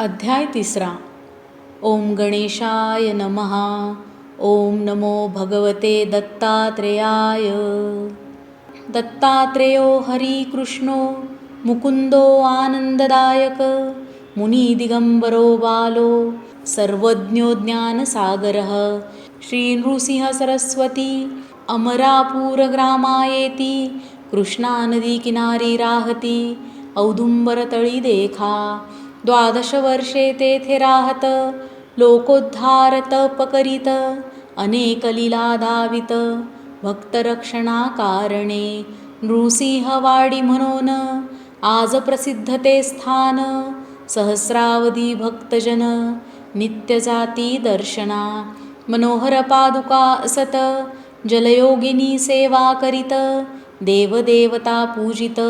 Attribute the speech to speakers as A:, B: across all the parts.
A: अध्याय तिसरा. ओम गणेशाय नमः. ओम नमो भगवते दत्तात्रेयाय. दत्तात्रेयो हरिकृष्णो मुकुंदो आनंददायक मुनी दिगंबरो बालो सर्वज्ञो ज्ञानसागरः श्रीनृसिंहसरस्वती नृसिंह सरस्वती अमरापूरग्रामायेती कृष्णा नदी किनारी राहती औदुंबरतळी देखा द्वादश वर्षे तेथे राहत लोकोद्धार तप करीत अनेक लीला दावित भक्तरक्षणा कारणे नृसिंहवाडी म्हणून आज प्रसिद्ध ते स्थान सहस्रावधी भक्तजन नित्य जाती दर्शना मनोहर पादुका असत जलयोगिनी सेवा करीत देवदेवता पूजित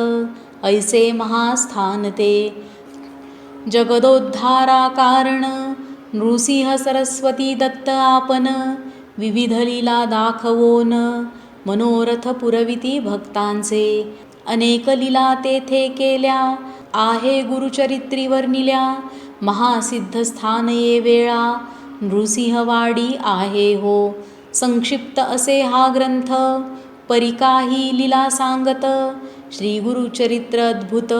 A: ऐसे महास्थान ते जगदोद्धारा कारण नृसिंह सरस्वती दत्त आपण विविध लीला दाखवोन मनोरथ पुरविती भक्तांचे. अनेक लीला तेथे केल्या आहे गुरुचरित्री वर्णिल्या महासिद्ध स्थान ये वेळा नृसिंहवाडी आहे हो. संक्षिप्त असे हा ग्रंथ परिकाही लीला सांगत श्रीगुरुचरित्र अद्भुत.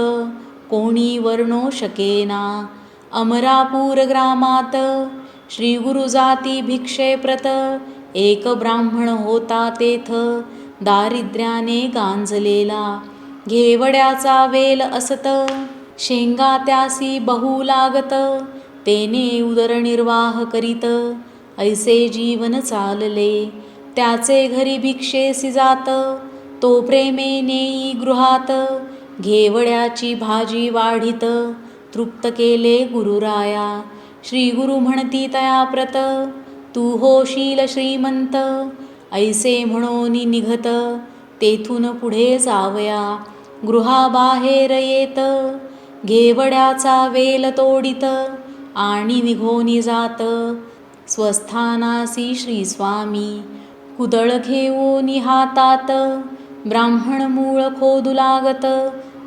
A: कोणी वर्णो शकेना? अमरापूर ग्रामात श्री गुरुजाती भिक्षे प्रत एक ब्राह्मण होता तेथ दारिद्र्याने गांजलेला. घेवड्याचा वेल असत शेंगा त्यासी बहु लागत तेने उदरनिर्वाह करीत ऐसे जीवन चालले. त्याचे घरी भिक्षेसी जात तो प्रेमे नेई गृहात घेवड्याची भाजी वाढीत तृप्त केले गुरुराया. श्री गुरु म्हणती तया प्रत तू होशील श्रीमंत ऐसे म्हणून निघत तेथून पुढे जावया. गृहाबाहेर येत घेवड्याचा वेल तोडित आणि निघोनी जात. स्वस्थानासी श्री स्वामी कुदळ घेऊन हातात ब्राह्मण मूळ खोदू लागत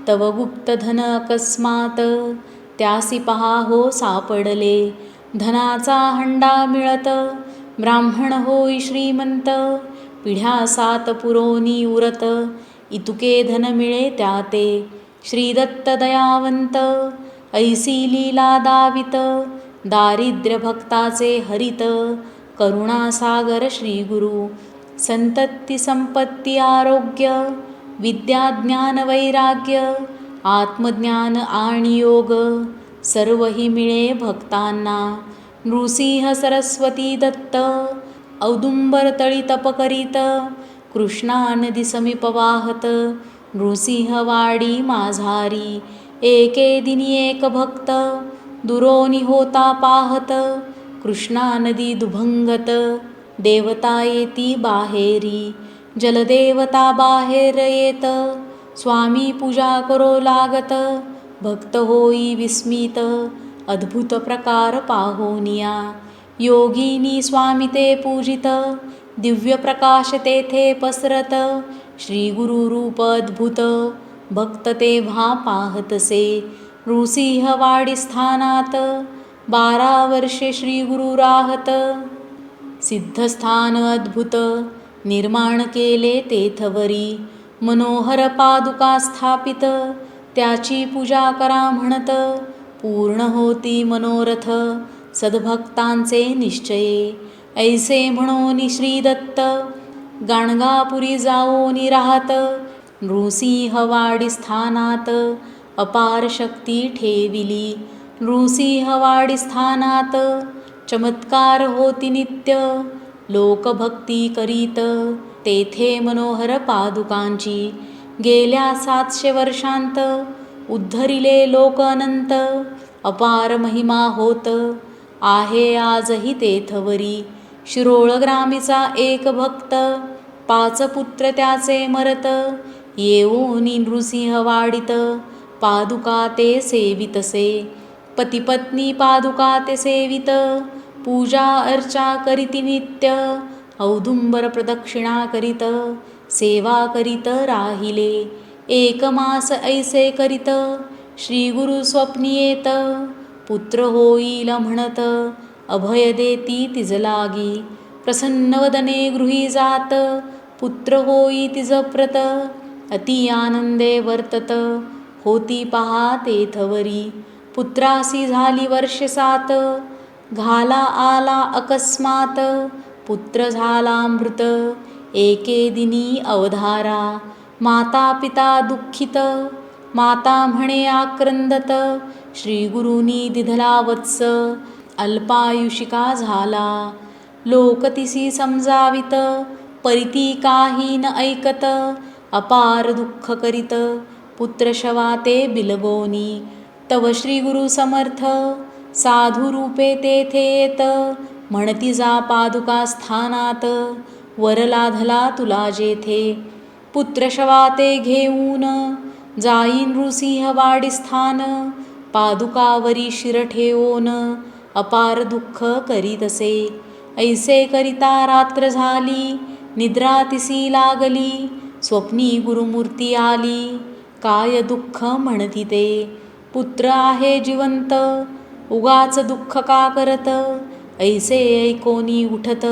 A: तव गुप्त धन अकस्मात. त्यासी पहा हो सापडले. धनाचा हंडा मिळत. ब्राह्मण होई श्रीमंत. पिढ्या सात पुरोनी उरत. इतुके धन मिळे त्या ते श्रीदत्त दयावंत. ऐसी लीला दावित. दारिद्र्य भक्ताचे हरित. करुणासागर श्रीगुरु. संतत्ती संपत्ती आरोग्य. विद्या ज्ञान वैराग्य आत्मज्ञान आणि योग सर्वही मिळे भक्तांना. नृसिंह सरस्वती दत्त औदुंबर तळी तप करीत कृष्णा नदी समीप वाहत नृसिंहवाडी माझारी. एके दिनी एक भक्त दुरोनी होता पाहत कृष्णा नदी दुभंगत देवता येती बाहेरी. जलदेवता बाहेर येत. स्वामी पूजा करो लागत. भक्त होई विस्मित. अद्भुत प्रकार पाहोनिया योगिनी स्वामी ते पूजित. दिव्य प्रकाश तेथे पसरत. श्री गुरु रूप अद्भुत. भक्त तेव्हा पाहतसे. नृसिंहवाडी स्थानात. बारा वर्षे श्री गुरु राहत. सिद्धस्थान अद्भुत. निर्माण केले तेथवरी. मनोहर पादुका स्थापित. त्याची पूजा करा म्हणत. पूर्ण होती मनोरथ. सद्भक्तांचे निश्चये. ऐसे म्हणून श्रीदत्त गाणगापुरी जाओ राहत नृसिंहवाडी स्थानात. अपार शक्ती ठेविली. नृसिंहवाडी स्थानात. चमत्कार होती नित्य. लोकभक्ती करीत. तेथे मनोहर पादुकांची गेल्या सातशे वर्षांत उद्धरिले लोक अनंत. अपार महिमा होत. आहे आजही तेथवरी शिरोळग्रामीचा एक भक्त. पाच पुत्र त्याचे मरत. येऊन नृसिंह वाडित. पादुका ते सेवितसे. पतिपत्नी पादुका ते सेवित. पूजा अर्चा करीती नित्य औदुंबर प्रदक्षिणा करीत सेवा करीत राहिले। एक मास ऐसे करीत श्री गुरु स्वप्नी येत पुत्र होईल म्हणत अभय देती तिज लागी। प्रसन्नवदने गृही जात पुत्र होई तिज प्रत अति आनंदे वर्तत होती पहा तेथवरी। पुत्रासी झाली वर्ष सात घाला आला अकस्मात पुत्र झाला मृत एके दिनी अवधारा माता पिता दुःखित माता म्हणे आक्रंदत श्रीगुरुनी दिधला वत्स अल्पायुषिका झाला. लोकतिसी समजावित परिती काही न ऐकत अपार दुःख करीत पुत्र शवाते बिलगोनी. तव श्रीगुरु समर्थ साधुरूपे तेथे येत म्हणती जा पादुका स्थानात. वरलाधला तुला जेथे. पुत्रशवाते घेऊन. जाईन नृसिंह वाडी स्थान पादुकावरी शिर ठेवून. अपार दुःख करीतसे. ऐसे करिता रात्र झाली. निद्रा तिसी लागली. स्वप्नी गुरुमूर्ती आली. काय दुःख म्हणती ते. पुत्र आहे जिवंत. उगाच दुःख का करत? ऐसे ऐकोनी उठत.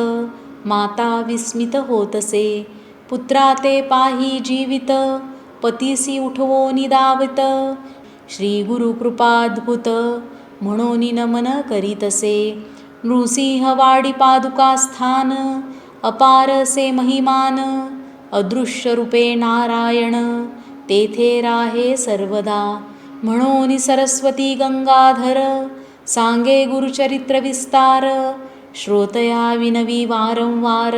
A: माता विस्मित होतसे. पुत्रा ते पाही जीवित. पतीसी उठवो दावित. श्री गुरु कृपाद्भुत. म्हणून नमन करीतसे. नृसिंहवाडी पादुका स्थान. अपारसे महिमान. अदृश्य रूपे नारायण. तेथे राहे सर्वदा. म्हणून सरस्वती गंगाधर. साङ्गे गुरुचरित्रविस्तार श्रोतया विनवी वारं वार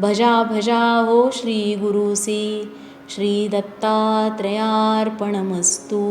A: भजा भजा हो श्रीगुरुसि श्रीदत्तात्रयार्पणमस्तु